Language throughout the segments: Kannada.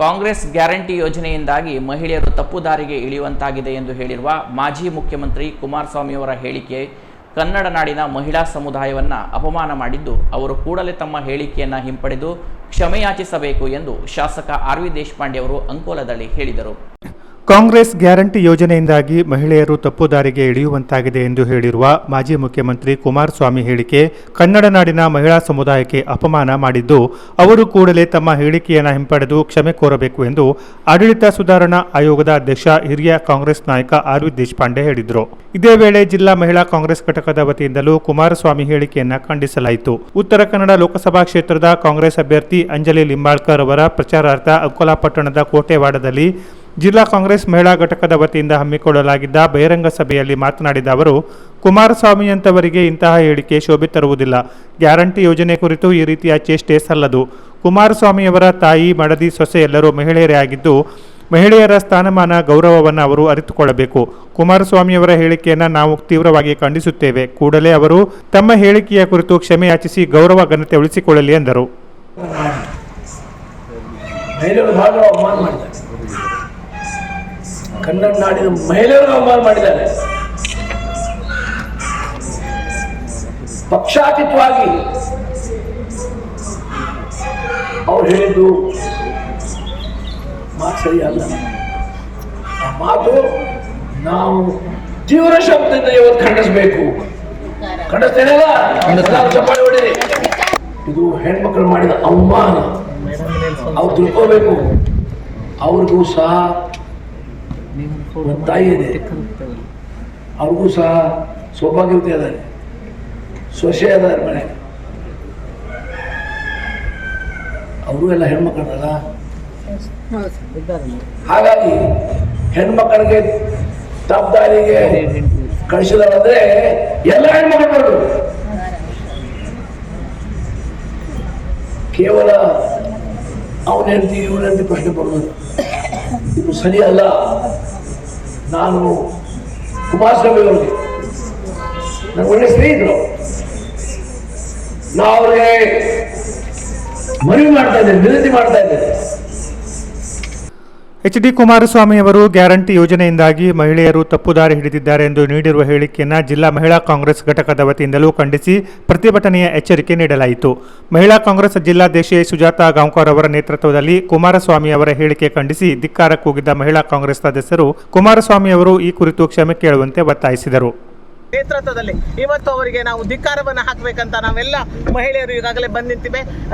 ಕಾಂಗ್ರೆಸ್ ಗ್ಯಾರಂಟಿ ಯೋಜನೆಯಿಂದಾಗಿ ಮಹಿಳೆಯರು ತಪ್ಪು ದಾರಿಗೆ ಇಳಿಯುವಂತಾಗಿದೆ ಎಂದು ಹೇಳಿರುವ ಮಾಜಿ ಮುಖ್ಯಮಂತ್ರಿ ಕುಮಾರಸ್ವಾಮಿಯವರ ಹೇಳಿಕೆ ಕನ್ನಡ ನಾಡಿನ ಮಹಿಳಾ ಸಮುದಾಯವನ್ನು ಅಪಮಾನ ಮಾಡಿದ್ದು, ಅವರು ಕೂಡಲೇ ತಮ್ಮ ಹೇಳಿಕೆಯನ್ನು ಹಿಂಪಡೆದು ಕ್ಷಮೆಯಾಚಿಸಬೇಕು ಎಂದು ಶಾಸಕ ಆರ್ ವಿ ದೇಶಪಾಂಡೆ ಅವರು ಅಂಕೋಲದಲ್ಲಿ ಹೇಳಿದರು. ಕಾಂಗ್ರೆಸ್ ಗ್ಯಾರಂಟಿ ಯೋಜನೆಯಿಂದಾಗಿ ಮಹಿಳೆಯರು ತಪ್ಪು ದಾರಿಗೆ ಇಳಿಯುವಂತಾಗಿದೆ ಎಂದು ಹೇಳಿರುವ ಮಾಜಿ ಮುಖ್ಯಮಂತ್ರಿ ಕುಮಾರಸ್ವಾಮಿ ಹೇಳಿಕೆ ಕನ್ನಡ ನಾಡಿನ ಮಹಿಳಾ ಸಮುದಾಯಕ್ಕೆ ಅಪಮಾನ ಮಾಡಿದ್ದು, ಅವರು ಕೂಡಲೇ ತಮ್ಮ ಹೇಳಿಕೆಯನ್ನು ಹಿಂಪಡೆದು ಕ್ಷಮೆ ಕೋರಬೇಕು ಎಂದು ಆಡಳಿತ ಸುಧಾರಣಾ ಆಯೋಗದ ಅಧ್ಯಕ್ಷ, ಹಿರಿಯ ಕಾಂಗ್ರೆಸ್ ನಾಯಕ ಆರ್ ವಿ ದೇಶಪಾಂಡೆ ಹೇಳಿದರು. ಇದೇ ವೇಳೆ ಜಿಲ್ಲಾ ಮಹಿಳಾ ಕಾಂಗ್ರೆಸ್ ಘಟಕದ ವತಿಯಿಂದಲೂ ಕುಮಾರಸ್ವಾಮಿ ಹೇಳಿಕೆಯನ್ನು ಖಂಡಿಸಲಾಯಿತು. ಉತ್ತರ ಕನ್ನಡ ಲೋಕಸಭಾ ಕ್ಷೇತ್ರದ ಕಾಂಗ್ರೆಸ್ ಅಭ್ಯರ್ಥಿ ಅಂಜಲಿ ಲಿಂಬಾಳ್ಕರ್ ಅವರ ಪ್ರಚಾರಾರ್ಥ ಅಕೋಲಾಪಟ್ಟಣದ ಕೋಟೆವಾಡದಲ್ಲಿ ಜಿಲ್ಲಾ ಕಾಂಗ್ರೆಸ್ ಮಹಿಳಾ ಘಟಕದ ವತಿಯಿಂದ ಹಮ್ಮಿಕೊಳ್ಳಲಾಗಿದ್ದ ಬಹಿರಂಗ ಸಭೆಯಲ್ಲಿ ಮಾತನಾಡಿದ ಅವರು, ಕುಮಾರಸ್ವಾಮಿಯಂತವರಿಗೆ ಇಂತಹ ಹೇಳಿಕೆ ಶೋಭೆ ತರುವುದಿಲ್ಲ. ಗ್ಯಾರಂಟಿ ಯೋಜನೆ ಕುರಿತು ಈ ರೀತಿಯ ಚೇಷ್ಟೆ ಸಲ್ಲದು. ಕುಮಾರಸ್ವಾಮಿಯವರ ತಾಯಿ ಮಡದಿ ಸೊಸೆ ಎಲ್ಲರೂ ಮಹಿಳೆಯರೇ ಆಗಿದ್ದು, ಮಹಿಳೆಯರ ಸ್ಥಾನಮಾನ, ಗೌರವವನ್ನು ಅವರು ಅರಿತುಕೊಳ್ಳಬೇಕು. ಕುಮಾರಸ್ವಾಮಿಯವರ ಹೇಳಿಕೆಯನ್ನು ನಾವು ತೀವ್ರವಾಗಿ ಖಂಡಿಸುತ್ತೇವೆ. ಕೂಡಲೇ ಅವರು ತಮ್ಮ ಹೇಳಿಕೆಯ ಕುರಿತು ಕ್ಷಮೆಯಾಚಿಸಿ ಗೌರವ, ಘನತೆ ಉಳಿಸಿಕೊಳ್ಳಲಿ ಎಂದರು. ಕನ್ನಡ ನಾಡಿನ ಮಹಿಳೆಯರು ಅವಮಾನ ಮಾಡಿದ್ದಾರೆ. ಪಕ್ಷಾತೀತವಾಗಿ ಅವ್ರು ಹೇಳಿದ್ದು ಮಾತು ಸರಿಯಲ್ಲ. ಆ ಮಾತು ನಾವು ತೀವ್ರ ಶಬ್ದದಿಂದ ಇವತ್ತು ಖಂಡಿಸಬೇಕು. ಖಂಡಿಸ್ತೇನಲ್ಲ? ಎಲ್ಲರೂ ಚಪ್ಪಾಳೆ ಹೊಡೀರಿ. ಇದು ಹೆಣ್ಮಕ್ಳು ಮಾಡಿದ ಅವಮಾನ. ಅವ್ರು ತಿಳ್ಕೋಬೇಕು. ಅವ್ರಿಗೂ ಸಹ ಒಂದು ತಾಯಿ ಇದೆ. ಅವ್ರಿಗೂ ಸಹ ಸೌಭಾಗ್ಯವತಿ ಅದಾರೆ ಸೊಸೆ ಅದಾರೆ ಮನೆ. ಅವರು ಎಲ್ಲ ಹೆಣ್ಮಕ್ಳಲ್ಲ ಹಾಗಾಗಿ ಹೆಣ್ಮಕ್ಕಳಿಗೆ ತಪ್ಪದಾರಿಗೆ ಕಳಿಸಿದಾರಂದ್ರೆ ಎಲ್ಲ ಹೆಣ್ಮಕ್ಳು. ಕೇವಲ ಅವನ ಹೆಂಡತಿ ಇವನ ಹೆಂಡತಿ ಪ್ರಶ್ನೆ ಬರೋದು. ಇದು ಸರಿಯಲ್ಲ ನಾನು ಕುಮಾರಸ್ವಾಮಿ ಅವರಿಗೆ ನನ್ನ ಒಳ್ಳೆ ಸ್ನೇಹಿತರು. ನಾವು ಅವ್ರಿಗೆ ಮನವಿ ಮಾಡ್ತಾ ಇದ್ದೇನೆ, ವಿನಂತಿ ಮಾಡ್ತಾ ಇದ್ದೇನೆ. ಎಚ್ ಡಿ ಕುಮಾರಸ್ವಾಮಿ ಅವರು ಗ್ಯಾರಂಟಿ ಯೋಜನೆಯಿಂದಾಗಿ ಮಹಿಳೆಯರು ತಪ್ಪುದಾರಿ ಹಿಡಿದಿದ್ದಾರೆ ಎಂದು ನೀಡಿರುವ ಹೇಳಿಕೆಯನ್ನು ಜಿಲ್ಲಾ ಮಹಿಳಾ ಕಾಂಗ್ರೆಸ್ ಘಟಕದ ವತಿಯಿಂದಲೂ ಖಂಡಿಸಿ ಪ್ರತಿಭಟನೆಯ ಎಚ್ಚರಿಕೆ ನೀಡಲಾಯಿತು. ಮಹಿಳಾ ಕಾಂಗ್ರೆಸ್ ಜಿಲ್ಲಾಧ್ಯಕ್ಷೆ ಸುಜಾತಾ ಗಾಂವ್ಕರ್ ಅವರ ನೇತೃತ್ವದಲ್ಲಿ ಕುಮಾರಸ್ವಾಮಿ ಅವರ ಹೇಳಿಕೆ ಖಂಡಿಸಿ ಧಿಕ್ಕಾರ ಕೂಗಿದ್ದ ಮಹಿಳಾ ಕಾಂಗ್ರೆಸ್ ಸದಸ್ಯರು ಕುಮಾರಸ್ವಾಮಿ ಅವರು ಈ ಕುರಿತು ಕ್ಷಮೆ ಕೇಳುವಂತೆ ಒತ್ತಾಯಿಸಿದರು. ನೇತೃತ್ವದಲ್ಲಿ. ಇವತ್ತು ಅವರಿಗೆ ನಾವು ಧಿಕ್ಕಾರವನ್ನು ಹಾಕಬೇಕಂತ ನಾವೆಲ್ಲ ಮಹಿಳೆಯರು ಈಗಾಗಲೇ ಬಂದ್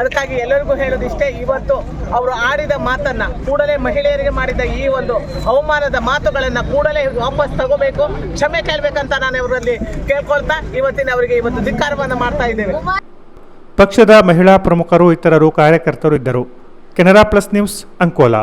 ಅದಕ್ಕಾಗಿ ಎಲ್ಲರಿಗೂ ಹೇಳೋದಿಷ್ಟೇ ಇವತ್ತು ಅವರು ಆಡಿದ ಮಾತನ್ನ ಕೂಡಲೇ ಮಹಿಳೆಯರಿಗೆ ಮಾಡಿದ ಈ ಒಂದು ಅವಮಾನದ ಮಾತುಗಳನ್ನ ಕೂಡಲೇ ವಾಪಸ್ ತಗೋಬೇಕು, ಕ್ಷಮೆ ಕೇಳಬೇಕಂತ ನಾನು ಇವರಲ್ಲಿ ಕೇಳ್ಕೊಳ್ತಾ ಇವತ್ತಿನ ಅವರಿಗೆ ಇವತ್ತು ಧಿಕ್ಕಾರವನ್ನು ಮಾಡ್ತಾ ಇದ್ದೇವೆ. ಪಕ್ಷದ ಮಹಿಳಾ ಪ್ರಮುಖರು, ಇತರರು, ಕಾರ್ಯಕರ್ತರು ಇದ್ದರು. Canara plus news Ankola.